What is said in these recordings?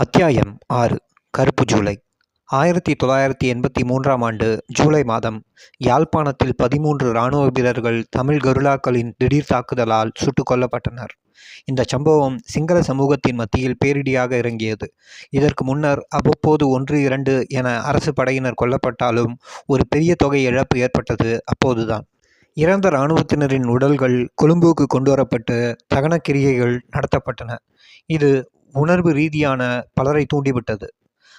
அத்தியாயம் ஆறு. கருப்பு ஜூலை. ஆயிரத்தி தொள்ளாயிரத்தி எண்பத்தி மூன்றாம் ஆண்டு ஜூலை மாதம் யாழ்ப்பாணத்தில் பதிமூன்று இராணுவ வீரர்கள் தமிழ் கருளாக்களின் திடீர் தாக்குதலால் சுட்டுக் கொல்லப்பட்டனர். இந்த சம்பவம் சிங்கள சமூகத்தின் மத்தியில் பேரிடியாக இறங்கியது. இதற்கு முன்னர் அவ்வப்போது ஒன்று இரண்டு என அரசு படையினர் கொல்லப்பட்டாலும் ஒரு பெரிய தொகை இழப்பு ஏற்பட்டது அப்போதுதான். இறந்த இராணுவத்தினரின் உடல்கள் கொழும்புக்கு கொண்டுவரப்பட்டு தகனக்கிரியைகள் நடத்தப்பட்டன. இது உணர்வு ரீதியான பலரை தூண்டிவிட்டது.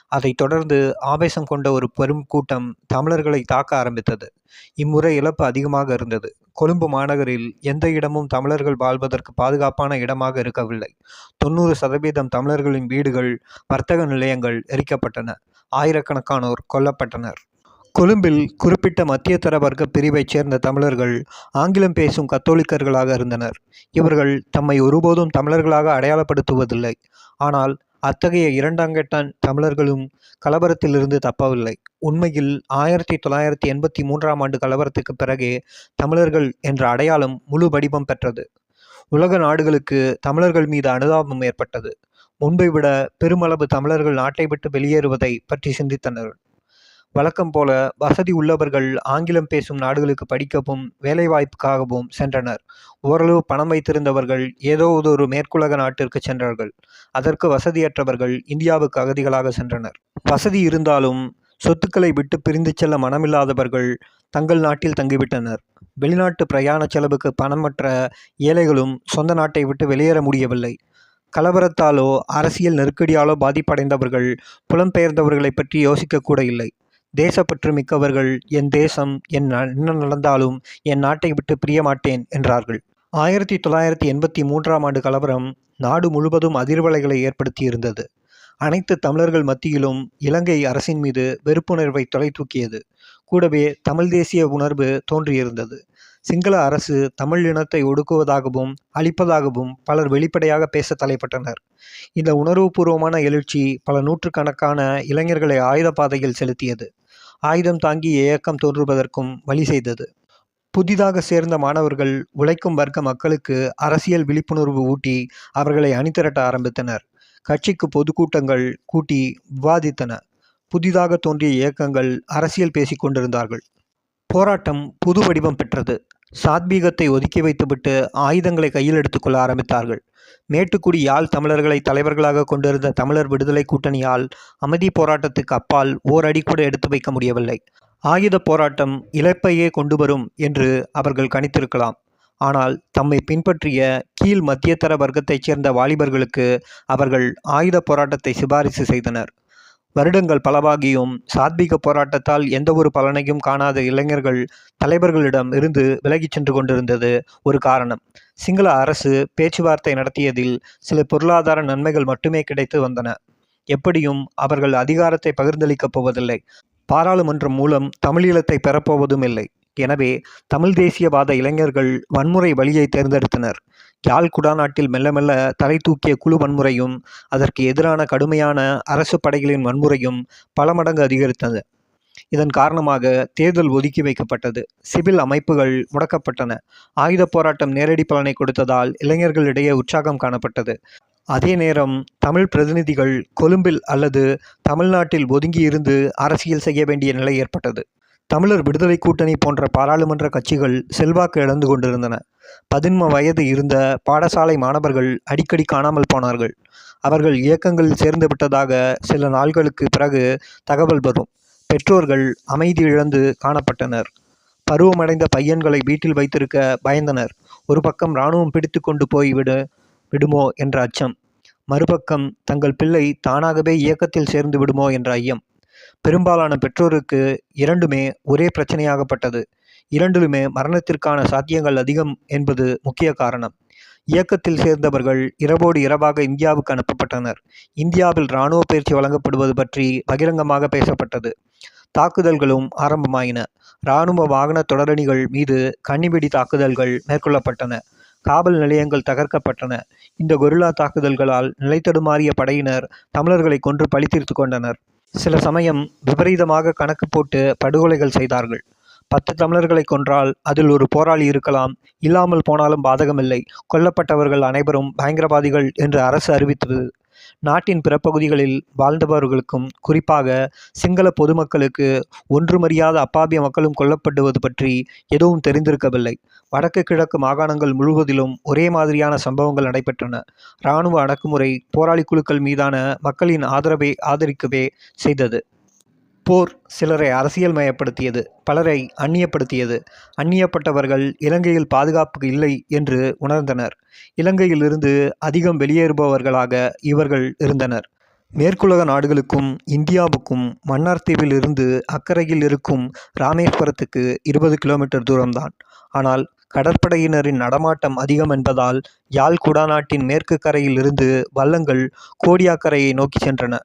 அதைத் தொடர்ந்து ஆவேசம் கொண்ட ஒரு பெரும் கூட்டம் தமிழர்களை தாக்க ஆரம்பித்தது. இம்முறை இழப்பு அதிகமாக இருந்தது. கொழும்பு மாநகரில் எந்த இடமும் தமிழர்கள் வாழ்வதற்கு பாதுகாப்பான இடமாக இருக்கவில்லை. தொண்ணூறு சதவீதம் தமிழர்களின் வீடுகள் வர்த்தக நிலையங்கள் எரிக்கப்பட்டன. ஆயிரக்கணக்கானோர் கொல்லப்பட்டனர். கொழும்பில் குறிப்பிட்ட மத்தியதர வர்க்க பிரிவைச் சேர்ந்த தமிழர்கள் ஆங்கிலம் பேசும் கத்தோலிக்கர்களாக இருந்தனர். இவர்கள் தம்மை ஒருபோதும் தமிழர்களாக அடையாளப்படுத்துவதில்லை. ஆனால் அத்தகைய இரண்டாங்கட்டான் தமிழர்களும் கலவரத்திலிருந்து தப்பவில்லை. உண்மையில் ஆயிரத்தி தொள்ளாயிரத்தி எண்பத்தி மூன்றாம் ஆண்டு கலவரத்துக்கு பிறகே தமிழர்கள் என்ற அடையாளம் முழு வடிவம் பெற்றது. உலக நாடுகளுக்கு தமிழர்கள் மீது அனுதாபம் ஏற்பட்டது. முன்பை விட பெருமளவு தமிழர்கள் நாட்டை விட்டு வெளியேறுவதை பற்றி சிந்தித்தனர். வழக்கம் போல வசதி உள்ளவர்கள் ஆங்கிலம் பேசும் நாடுகளுக்கு படிக்கவும் வேலைவாய்ப்புக்காகவும் சென்றனர். ஓரளவு பணம் வைத்திருந்தவர்கள் ஏதோ ஒரு மேற்குலக நாட்டிற்கு சென்றார்கள். அதற்கு வசதியற்றவர்கள் இந்தியாவுக்கு அகதிகளாக சென்றனர். வசதி இருந்தாலும் சொத்துக்களை விட்டு பிரிந்து செல்ல மனமில்லாதவர்கள் தங்கள் நாட்டில் தங்கிவிட்டனர். வெளிநாட்டு பிரயாண செலவுக்கு பணமற்ற ஏழைகளும் சொந்த நாட்டை விட்டு வெளியேற முடியவில்லை. கலவரத்தாலோ அரசியல் நெருக்கடியாலோ பாதிப்படைந்தவர்கள் புலம்பெயர்ந்தவர்களை பற்றி யோசிக்கக்கூட இல்லை. தேசப்பற்று மிக்கவர்கள் என் தேசம் என் என்ன நடந்தாலும் என் நாட்டை விட்டு பிரிய மாட்டேன் என்றார்கள். ஆயிரத்தி தொள்ளாயிரத்தி எண்பத்தி மூன்றாம் ஆண்டு கலவரம் நாடு முழுவதும் அதிர்வலைகளை ஏற்படுத்தியிருந்தது. அனைத்து தமிழர்கள் மத்தியிலும் இலங்கை அரசின் மீது வெறுப்புணர்வை தொலை தூக்கியது. கூடவே தமிழ் தேசிய உணர்வு தோன்றியிருந்தது. சிங்கள அரசு தமிழ் இனத்தை ஒடுக்குவதாகவும் அழிப்பதாகவும் பலர் வெளிப்படையாக பேச தலைப்பட்டனர். இந்த உணர்வுபூர்வமான எழுச்சி பல நூற்றுக்கணக்கான இளைஞர்களை ஆயுத பாதையில் செலுத்தியது. ஆயுதம் தாங்கி இயக்கம் தோன்றுவதற்கும் வழி செய்தது. புதிதாக சேர்ந்த மாணவர்கள் உழைக்கும் வர்க்க மக்களுக்கு அரசியல் விழிப்புணர்வு ஊட்டி அவர்களை அணிதிரட்ட ஆரம்பித்தனர். கட்சிக்கு பொதுக்கூட்டங்கள் கூட்டி விவாதித்தன. புதிதாக தோன்றிய இயக்கங்கள் அரசியல் பேசிக் கொண்டிருந்தார்கள். போராட்டம் புது வடிவம் பெற்றது. சாத்வீகத்தை ஒதுக்கி வைத்துவிட்டு ஆயுதங்களை கையில் எடுத்துக்கொள்ள ஆரம்பித்தார்கள். மேட்டுக்குடி யாழ் தமிழர்களை தலைவர்களாக கொண்டிருந்த தமிழர் விடுதலை கூட்டணியால் அமைதி போராட்டத்துக்கு அப்பால் ஓர் அடி கூட எடுத்து வைக்க முடியவில்லை. ஆயுத போராட்டம் இழப்பையே கொண்டு வரும் என்று அவர்கள் கணித்திருக்கலாம். ஆனால் தம்மை பின்பற்றிய கீழ் மத்தியதர வர்க்கத்தைச் சேர்ந்த வாலிபர்களுக்கு அவர்கள் ஆயுத போராட்டத்தை சிபாரிசு செய்தனர். வருடங்கள் பலவாகியும் சாத்வீக போராட்டத்தால் எந்த ஒரு பலனையும் காணாத இளைஞர்கள் தலைவர்களிடம் இருந்து விலகிச் சென்று கொண்டிருந்தது ஒரு காரணம். சிங்கள அரசு பேச்சுவார்த்தை நடத்தியதில் சில பொருளாதார நன்மைகள் மட்டுமே கிடைத்து வந்தன. எப்படியும் அவர்கள் அதிகாரத்தை பகிர்ந்தளிக்கப் போவதில்லை. பாராளுமன்றம் மூலம் தமிழீழத்தை பெறப்போவதும் இல்லை. எனவே தமிழ் தேசியவாத இளைஞர்கள் வன்முறை வழியை தேர்ந்தெடுத்தனர். யாழ் குடாநாட்டில் மெல்ல மெல்ல தலை தூக்கிய குழு வன்முறையும் அதற்கு எதிரான கடுமையான அரசு படைகளின் வன்முறையும் பல மடங்கு அதிகரித்தது. இதன் காரணமாக தேர்தல் ஒதுக்கி வைக்கப்பட்டது. சிவில் அமைப்புகள் முடக்கப்பட்டன. ஆயுத போராட்டம் நேரடி பலனை கொடுத்ததால் இளைஞர்களிடையே உற்சாகம் காணப்பட்டது. அதே நேரம் தமிழ் பிரதிநிதிகள் கொழும்பில் அல்லது தமிழ்நாட்டில் ஒதுங்கி இருந்து அரசியல் செய்ய வேண்டிய நிலை ஏற்பட்டது. தமிழர் விடுதலை கூட்டணி போன்ற பாராளுமன்ற கட்சிகள் செல்வாக்கு இழந்து கொண்டிருந்தன. பதின்ம வயது இருந்த பாடசாலை மாணவர்கள் அடிக்கடி காணாமல் போனார்கள். அவர்கள் இயக்கங்களில் சேர்ந்து விட்டதாக சில நாள்களுக்கு பிறகு தகவல் வரும். பெற்றோர்கள் அமைதி இழந்து காணப்பட்டனர். பருவமடைந்த பையன்களை வீட்டில் வைத்திருக்க பயந்தனர். ஒரு பக்கம் இராணுவம் பிடித்து கொண்டு போய் விடு விடுமோ என்ற அச்சம். மறுபக்கம் தங்கள் பிள்ளை தானாகவே இயக்கத்தில் சேர்ந்து விடுமோ என்ற ஐயம். பெரும்பாலான பெற்றோருக்கு இரண்டுமே ஒரே பிரச்சனையாகப்பட்டது. இரண்டிலுமே மரணத்திற்கான சாத்தியங்கள் அதிகம் என்பது முக்கிய காரணம். இயக்கத்தில் சேர்ந்தவர்கள் இரவோடு இரவாக இந்தியாவுக்கு அனுப்பப்பட்டனர். இந்தியாவில் இராணுவ பயிற்சி வழங்கப்படுவது பற்றி பகிரங்கமாக பேசப்பட்டது. தாக்குதல்களும் ஆரம்பமாயின. இராணுவ வாகன தொடரணிகள் மீது கன்னிவெடி தாக்குதல்கள் மேற்கொள்ளப்பட்டன. காவல் நிலையங்கள் தகர்க்கப்பட்டன. இந்த கொரில்லா தாக்குதல்களால் நிலைத்தடுமாறிய படையினர் தமிழர்களை கொன்று பழி தீர்த்து கொண்டனர். சில சமயம் விபரீதமாக கணக்கு போட்டு படுகொலைகள் செய்தார்கள். பத்து தமிழர்களை கொன்றால் அதில் ஒரு போராளி இருக்கலாம். இல்லாமல் போனாலும் பாதகமில்லை. கொல்லப்பட்டவர்கள் அனைவரும் பயங்கரவாதிகள் என்று அரசு அறிவித்தது. நாட்டின் பிற பகுதிகளில் வாழ்ந்தவர்களுக்கும் குறிப்பாக சிங்கள பொதுமக்களுக்கு ஒன்றுமறியாத அப்பாவிய மக்களும் கொல்லப்படுவது பற்றி எதுவும் தெரிந்திருக்கவில்லை. வடக்கு கிழக்கு மாகாணங்கள் முழுவதிலும் ஒரே மாதிரியான சம்பவங்கள் நடைபெற்றன. இராணுவ அடக்குமுறை போராளி குழுக்கள் மீதான மக்களின் ஆதரவை ஆதரிக்கவே செய்தது. போர் சிலரை அரசியல் மயப்படுத்தியது. பலரை அந்நியப்படுத்தியது. அந்நியப்பட்டவர்கள் இலங்கையில் பாதுகாப்பு இல்லை என்று உணர்ந்தனர். இலங்கையில் இருந்து அதிகம் வெளியேறுபவர்களாக இவர்கள் இருந்தனர். மேற்குலக நாடுகளுக்கும் இந்தியாவுக்கும் மன்னார்தீவில் இருந்து அக்கரையில் இருக்கும் ராமேஸ்வரத்துக்கு இருபது கிலோமீட்டர் தூரம்தான். ஆனால் கடற்படையினரின் நடமாட்டம் அதிகம் என்பதால் யாழ் குடாநாட்டின் மேற்கு கரையில் இருந்து வள்ளங்கள் கோடியாக்கரையை நோக்கிச் சென்றன.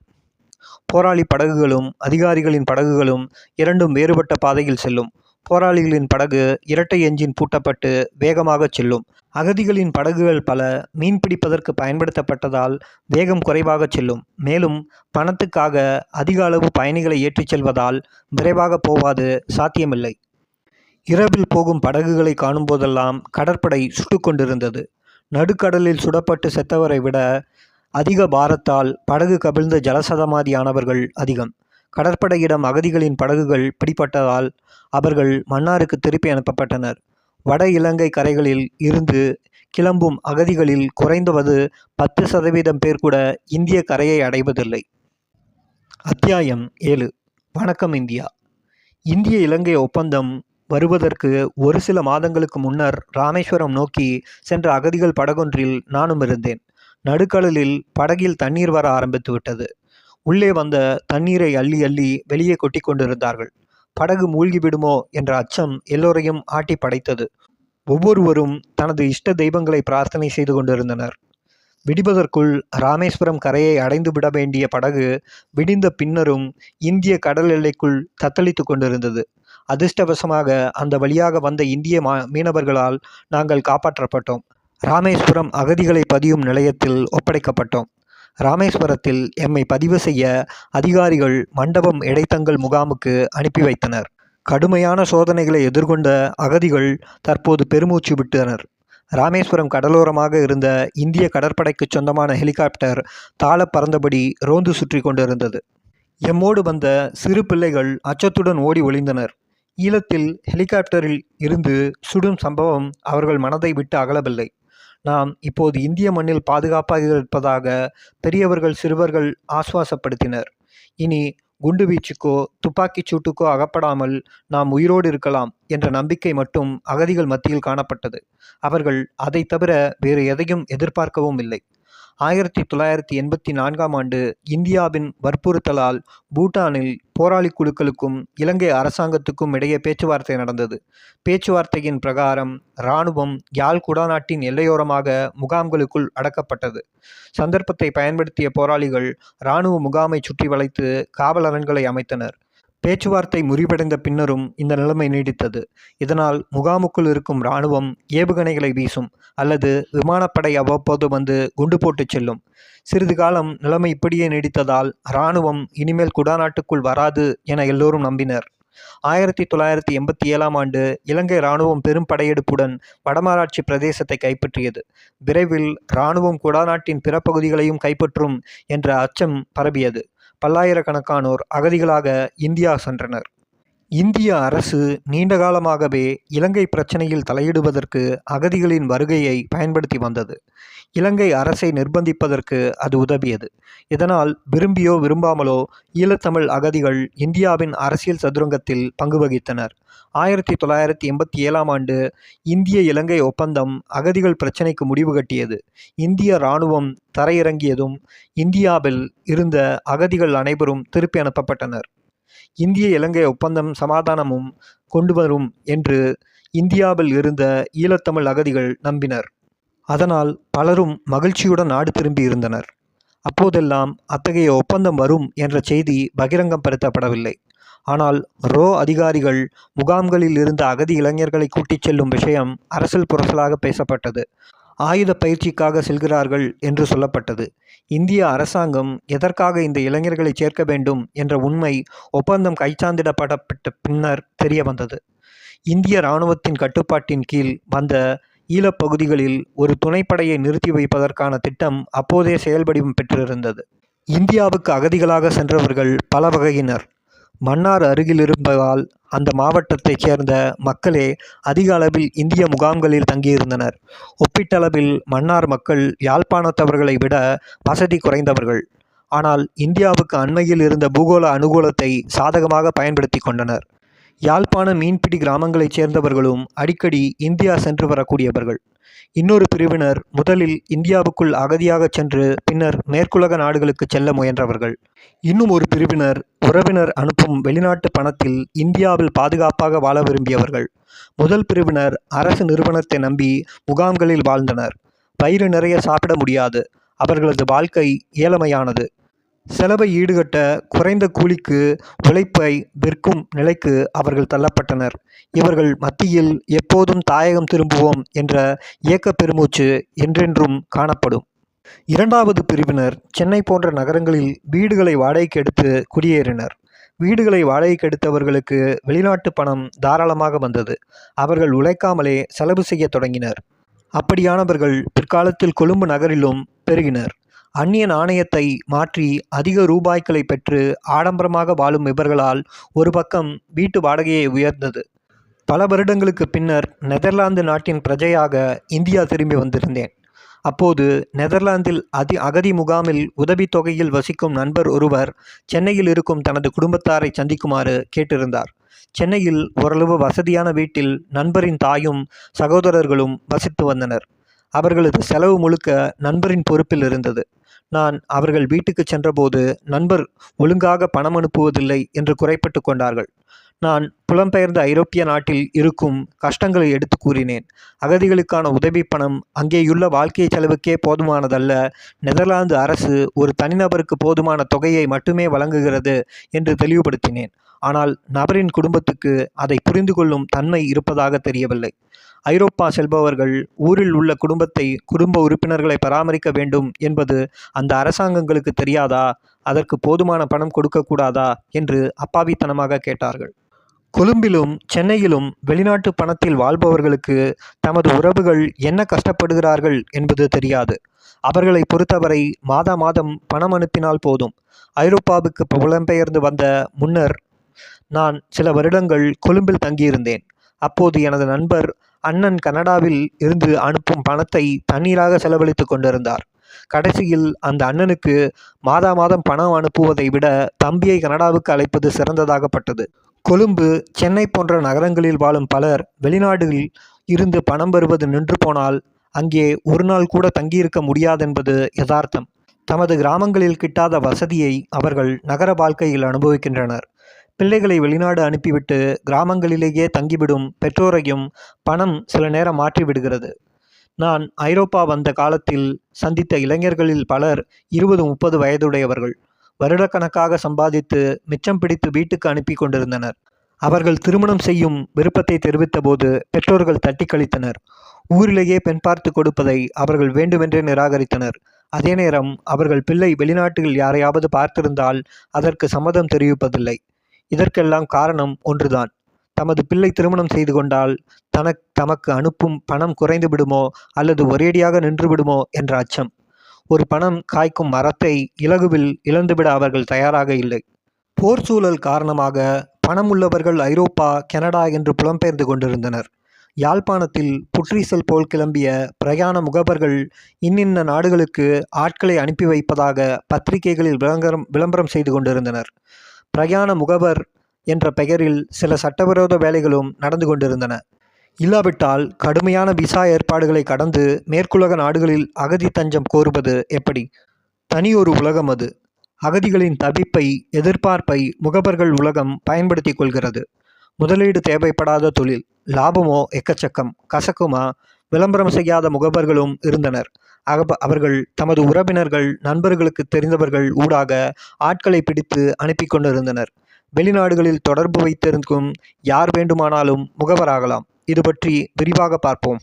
போராளி படகுகளும் அதிகாரிகளின் படகுகளும் இரண்டும் வேறுபட்ட பாதையில் செல்லும். போராளிகளின் படகு இரட்டை எஞ்சின் பூட்டப்பட்டு வேகமாகச் செல்லும். அகதிகளின் படகுகள் பல மீன் பிடிப்பதற்கு பயன்படுத்தப்பட்டதால் வேகம் குறைவாகச் செல்லும். மேலும் பணத்துக்காக அதிக அளவு பயணிகளை ஏற்றிச் செல்வதால் விரைவாகப் போவது சாத்தியமில்லை. இரவில் போகும் படகுகளை காணும்போதெல்லாம் கடற்படை சுட்டுக்கொண்டிருந்தது நடுக்கடலில் சுடப்பட்டு செத்தவரை விட அதிக பாரத்தால் படகு கவிழ்ந்த ஜலசதமாதியானவர்கள் அதிகம். கடற்படையிடம் அகதிகளின் படகுகள் பிடிபட்டதால் அவர்கள் மன்னாருக்கு திருப்பி அனுப்பப்பட்டனர். வட இலங்கை கரைகளில் இருந்து கிளம்பும் அகதிகளில் குறைந்தவது பத்து சதவீதம் பேர் கூட இந்திய கரையை அடைவதில்லை. அத்தியாயம் ஏழு வணக்கம் இந்தியா இந்திய இலங்கை ஒப்பந்தம் வருவதற்கு ஒரு சில மாதங்களுக்கு முன்னர் ராமேஸ்வரம் நோக்கி சென்ற அகதிகள் படகொன்றில் நானும் இருந்தேன். நடுக்கடலில் படகில் தண்ணீர் வர ஆரம்பித்து விட்டது. உள்ளே வந்த தண்ணீரை அள்ளி அள்ளி வெளியே கொட்டிக் கொண்டிருந்தார்கள். படகு மூழ்கிவிடுமோ என்ற அச்சம் எல்லோரையும் ஆட்டிப் படைத்தது. ஒவ்வொருவரும் தனது இஷ்ட தெய்வங்களை பிரார்த்தனை செய்து கொண்டிருந்தனர். விடிவதற்குள் ராமேஸ்வரம் கரையை அடைந்து விட வேண்டிய படகு விடிந்த பின்னரும் இந்திய கடல் எல்லைக்குள் தத்தளித்து கொண்டிருந்தது. அதிர்ஷ்டவசமாக அந்த வழியாக வந்த இந்திய மீனவர்களால் நாங்கள் காப்பாற்றப்பட்டோம். ராமேஸ்வரம் அகதிகளை பதியும் நிலையத்தில் ஒப்படைக்கப்பட்டோம். ராமேஸ்வரத்தில் எம்மை பதிவு செய்ய அதிகாரிகள் மண்டபம் இடைத்தங்கள் முகாமுக்கு அனுப்பி வைத்தனர். கடுமையான சோதனைகளை எதிர்கொண்ட அகதிகள் தற்போது பெருமூச்சு விட்டனர். ராமேஸ்வரம் கடலோரமாக இருந்த இந்திய கடற்படைக்குச் சொந்தமான ஹெலிகாப்டர் தாள பறந்தபடி ரோந்து சுற்றி கொண்டிருந்தது. எம்மோடு வந்த சிறு பிள்ளைகள் அச்சத்துடன் ஓடி ஒளிந்தனர். ஈழத்தில் ஹெலிகாப்டரில் இருந்து சுடும் சம்பவம் அவர்கள் மனதை விட்டு அகலவில்லை. நாம் இப்போது இந்திய மண்ணில் பாதுகாப்பாக இருப்பதாக பெரியவர்கள் சிறுவர்கள் ஆசுவாசப்படுத்தினர். இனி குண்டுவீச்சுக்கோ துப்பாக்கிச் சூட்டுக்கோ அகப்படாமல் நாம் உயிரோடு இருக்கலாம் என்ற நம்பிக்கை மட்டும் அகதிகள் மத்தியில் காணப்பட்டது. அவர்கள் அதைத் தவிர வேறு எதையும் எதிர்பார்க்கவும் இல்லை. ஆயிரத்தி தொள்ளாயிரத்தி எண்பத்தி நான்காம் ஆண்டு இந்தியாவின் வற்புறுத்தலால் பூட்டானில் போராளி குழுக்களுக்கும் இலங்கை அரசாங்கத்துக்கும் இடையே பேச்சுவார்த்தை நடந்தது. பேச்சுவார்த்தையின் பிரகாரம் இராணுவம் யாழ் குடாநாட்டின் எல்லையோரமாக முகாம்களுக்குள் அடக்கப்பட்டது. சந்தர்ப்பத்தை பயன்படுத்திய போராளிகள் இராணுவ முகாமை சுற்றி வளைத்து காவலரண்களை அமைத்தனர். பேச்சுவார்த்தை முறிவடைந்த பின்னரும் இந்த நிலைமை நீடித்தது. இதனால் முகாமுக்குள் இருக்கும் இராணுவம் ஏவுகணைகளை வீசும் அல்லது விமானப்படை அவ்வப்போது வந்து குண்டு போட்டுச் செல்லும். சிறிது காலம் நிலைமை இப்படியே நீடித்ததால் இராணுவம் இனிமேல் குடாநாட்டுக்குள் வராது என எல்லோரும் நம்பினர். ஆயிரத்தி தொள்ளாயிரத்தி எண்பத்தி ஏழாம் ஆண்டு இலங்கை இராணுவம் பெரும் படையெடுப்புடன் வடமராட்சி பிரதேசத்தை கைப்பற்றியது. விரைவில் இராணுவம் குடாநாட்டின் பிற பகுதிகளையும் கைப்பற்றும் என்ற அச்சம் பரவியது. பல்லாயிரக்கணக்கானோர் அகதிகளாக இந்தியா சென்றனர். இந்திய அரசு நீண்ட காலமாகவே இலங்கை பிரச்சினையில் தலையிடுவதற்கு அகதிகளின் வருகையை பயன்படுத்தி வந்தது. இலங்கை அரசை நிர்பந்திப்பதற்கு அது உதவியது. இதனால் விரும்பியோ விரும்பாமலோ ஈழத்தமிழ் அகதிகள் இந்தியாவின் அரசியல் சதுரங்கத்தில் பங்கு வகித்தனர். ஆயிரத்தி தொள்ளாயிரத்தி எண்பத்தி ஏழாம் ஆண்டு இந்திய இலங்கை ஒப்பந்தம் அகதிகள் பிரச்சினைக்கு முடிவு கட்டியது. இந்திய இராணுவம் தரையிறங்கியதும் இந்தியாவில் இருந்த அகதிகள் அனைவரும் திருப்பி அனுப்பப்பட்டனர். இந்திய இலங்கை ஒப்பந்தம் சமாதானமும் கொண்டு வரும் என்று இந்தியாவில் இருந்த ஈழத்தமிழ் அகதிகள் நம்பினர். அதனால் பலரும் மகிழ்ச்சியுடன் நாடு திரும்பி இருந்தனர். அப்போதெல்லாம் அத்தகைய ஒப்பந்தம் வரும் என்ற செய்தி பகிரங்கப்படுத்தப்படவில்லை. ஆனால் ரோ அதிகாரிகள் முகாம்களில் இருந்த அகதி இளைஞர்களை கூட்டிச் செல்லும் விஷயம் அரசல் புரசலாக பேசப்பட்டது. ஆயுதப் பயிற்சிக்காக செல்கிறார்கள் என்று சொல்லப்பட்டது. இந்திய அரசாங்கம் எதற்காக இந்த இளைஞர்களை சேர்க்க வேண்டும் என்ற உண்மை ஒப்பந்தம் கைச்சாந்திடப்படப்பட்ட பின்னர் தெரியவந்தது. இந்திய இராணுவத்தின் கட்டுப்பாட்டின் கீழ் வந்த ஈழப்பகுதிகளில் ஒரு துணைப்படையை நிறுத்தி வைப்பதற்கான திட்டம் அப்போதே செயல்படிவம் பெற்றிருந்தது. இந்தியாவுக்கு அகதிகளாக சென்றவர்கள் பல வகையினர். மன்னார் அருகில் இருப்பதால் அந்த மாவட்டத்தைச் சேர்ந்த மக்களே அதிக அளவில் இந்திய முகாம்களில் தங்கியிருந்தனர். ஒப்பீட்டளவில் மன்னார் மக்கள் யாழ்ப்பாணத்தவர்களை விட வசதி குறைந்தவர்கள். ஆனால் இந்தியாவுக்கு அண்மையில் இருந்த பூகோள அனுகூலத்தை சாதகமாக பயன்படுத்திக் கொண்டனர். யாழ்ப்பாண மீன்பிடி கிராமங்களைச் சேர்ந்தவர்களும் அடிக்கடி இந்தியா சென்று வரக்கூடியவர்கள். இன்னொரு பிரிவினர் முதலில் இந்தியாவுக்குள் அகதியாகச் சென்று பின்னர் மேற்குலக நாடுகளுக்குச் செல்ல முயன்றவர்கள். இன்னும் ஒரு பிரிவினர் உறவினர் அனுப்பும் வெளிநாட்டு பணத்தில் இந்தியாவில் பாதுகாப்பாக வாழ விரும்பியவர்கள். முதல் பிரிவினர் அரசு நிறுவனத்தை நம்பி முகாம்களில் வாழ்ந்தனர். வயிறு நிறைய சாப்பிட முடியாது. அவர்களது வாழ்க்கை ஏழமையானது. செலவை ஈடுகட்ட குறைந்த கூலிக்கு உழைப்பை விற்கும் நிலைக்கு அவர்கள் தள்ளப்பட்டனர். இவர்கள் மத்தியில் எப்போதும் தாயகம் திரும்புவோம் என்ற ஏக்கப் பெருமூச்சு என்றென்றும் காணப்படும். இரண்டாவது பிரிவினர் சென்னை போன்ற நகரங்களில் வீடுகளை வாடகைக்கு எடுத்து குடியேறினர். வீடுகளை வாடகைக்கு எடுத்தவர்களுக்கு வெளிநாட்டு பணம் தாராளமாக வந்தது. அவர்கள் உழைக்காமலே செலவு செய்யத் தொடங்கினர். அப்படியானவர்கள் பிற்காலத்தில் கொழும்பு நகரிலும் பெருகினர். அந்நிய நாணயத்தை மாற்றி அதிக ரூபாய்களை பெற்று ஆடம்பரமாக வாழும் இவர்களால் ஒரு பக்கம் வீட்டு வாடகையை உயர்ந்தது. பல வருடங்களுக்குப் பின்னர் நெதர்லாந்து நாட்டின் பிரஜையாக இந்தியா திரும்பி வந்திருந்தேன். அப்போது நெதர்லாந்தில் அதி அகதி முகாமில் உதவி தொகையில் வசிக்கும் நண்பர் ஒருவர் சென்னையில் இருக்கும் தனது குடும்பத்தாரைச் சந்திக்குமாறு கேட்டிருந்தார். சென்னையில் ஓரளவு வசதியான வீட்டில் நண்பரின் தாயும் சகோதரர்களும் வசித்து வந்தனர். அவர்களது செலவு முழுக்க நண்பரின் பொறுப்பில் இருந்தது. நான் அவர்கள் வீட்டுக்கு சென்றபோது நண்பர் ஒழுங்காக பணம் அனுப்புவதில்லை என்று குறைப்பட்டு கொண்டார்கள். நான் புலம்பெயர்ந்த ஐரோப்பிய நாட்டில் இருக்கும் கஷ்டங்களை எடுத்து கூறினேன். அகதிகளுக்கான உதவி பணம் அங்கேயுள்ள வாழ்க்கை செலவுக்கே போதுமானதல்ல நெதர்லாந்து அரசு ஒரு தனிநபருக்கு போதுமான தொகையை மட்டுமே வழங்குகிறது என்று தெளிவுபடுத்தினேன். ஆனால் நபரின் குடும்பத்துக்கு அதை புரிந்து கொள்ளும் தன்மை இருப்பதாக தெரியவில்லை. ஐரோப்பா செல்பவர்கள் ஊரில் உள்ள குடும்பத்தை குடும்ப உறுப்பினர்களை பராமரிக்க வேண்டும் என்பது அந்த அரசாங்கங்களுக்கு தெரியாதா? அதற்கு போதுமான பணம் கொடுக்கக்கூடாதா என்று அப்பாவித்தனமாக கேட்டார்கள். கொழும்பிலும் சென்னையிலும் வெளிநாட்டு பணத்தில் வாழ்பவர்களுக்கு தமது உறவுகள் என்ன கஷ்டப்படுகிறார்கள் என்பது தெரியாது. அவர்களை பொறுத்தவரை மாதா மாதம் பணம் அனுப்பினால் போதும். ஐரோப்பாவுக்கு புலம்பெயர்ந்து வந்த முன்னர் நான் சில வருடங்கள் கொழும்பில் தங்கியிருந்தேன். அப்போது எனது நண்பர் அண்ணன் கனடாவில் இருந்து அனுப்பும் பணத்தை தண்ணீராக செலவழித்துக் கொண்டிருந்தார். கடைசியில் அந்த அண்ணனுக்கு மாதா மாதம் பணம் அனுப்புவதை விட தம்பியை கனடாவுக்கு அழைப்பது சிறந்ததாகப்பட்டது. கொழும்பு சென்னை போன்ற நகரங்களில் வாழும் பலர் வெளிநாட்டில் இருந்து பணம் வருவது நின்று போனால் அங்கே ஒரு நாள் கூட தங்கியிருக்க முடியாதென்பது யதார்த்தம். தமது கிராமங்களில் கிட்டாத வசதியை அவர்கள் நகர வாழ்க்கையில் அனுபவிக்கின்றனர். பிள்ளைகளை வெளிநாடு அனுப்பிவிட்டு கிராமங்களிலேயே தங்கிவிடும் பெற்றோரையும் பணம் சில நேரம் மாற்றிவிடுகிறது. நான் ஐரோப்பா வந்த காலத்தில் சந்தித்த இளைஞர்களில் பலர் இருபது முப்பது வயதுடையவர்கள். வருடக்கணக்காக சம்பாதித்து மிச்சம் பிடித்து வீட்டுக்கு அனுப்பி கொண்டிருந்தனர். அவர்கள் திருமணம் செய்யும் விருப்பத்தை தெரிவித்தபோது பெற்றோர்கள் தட்டிக் கழித்தனர். ஊரிலேயே பெண் பார்த்து கொடுப்பதை அவர்கள் வேண்டுமென்றே நிராகரித்தனர். அதே நேரம் அவர்கள் பிள்ளை வெளிநாட்டில் யாரையாவது பார்த்திருந்தால் அதற்கு சம்மதம் தெரிவிப்பதில்லை. இதற்கெல்லாம் காரணம் ஒன்றுதான். தமது பிள்ளை திருமணம் செய்து கொண்டால் தனக் தமக்கு அனுப்பும் பணம் குறைந்து விடுமோ அல்லது ஒரேடியாக நின்று விடுமோ என்ற அச்சம். ஒரு பணம் காய்க்கும் மரத்தை இலகுவில் இழந்துவிட அவர்கள் தயாராக இல்லை. போர் சூழல் காரணமாக பணம் உள்ளவர்கள் ஐரோப்பா கனடா என்று புலம்பெயர்ந்து கொண்டிருந்தனர். யாழ்ப்பாணத்தில் புற்றீசல் போல் கிளம்பிய பிரயாண முகவர்கள் இன்னின்ன நாடுகளுக்கு ஆட்களை அனுப்பி வைப்பதாக பத்திரிகைகளில் விளம்பரம் விளம்பரம் செய்து கொண்டிருந்தனர். பிரயாண முகவர் என்ற பெயரில் சில சட்டவிரோத வேலைகளும் நடந்து கொண்டிருந்தன. இல்லாவிட்டால் கடுமையான விசா ஏற்பாடுகளை கடந்து மேற்குலக நாடுகளில் அகதி தஞ்சம் கோருவது எப்படி? தனியொரு உலகம் அது. அகதிகளின் தவிப்பை எதிர்பார்ப்பை முகவர்கள் உலகம் பயன்படுத்திக் கொள்கிறது. முதலீடு தேவைப்படாத தொழில். லாபமோ எக்கச்சக்கம். கசக்குமா? விளம்பரம் செய்யாத முகவர்களும் இருந்தனர். அகப அவர்கள் தமது உறவினர்கள் நண்பர்களுக்கு தெரிந்தவர்கள் ஊடாக ஆட்களை பிடித்து அனுப்பி கொண்டிருந்தனர். வெளிநாடுகளில் தொடர்பு வைத்திருக்கும் யார் வேண்டுமானாலும் முகவராகலாம். இது பற்றி விரிவாகப் பார்ப்போம்.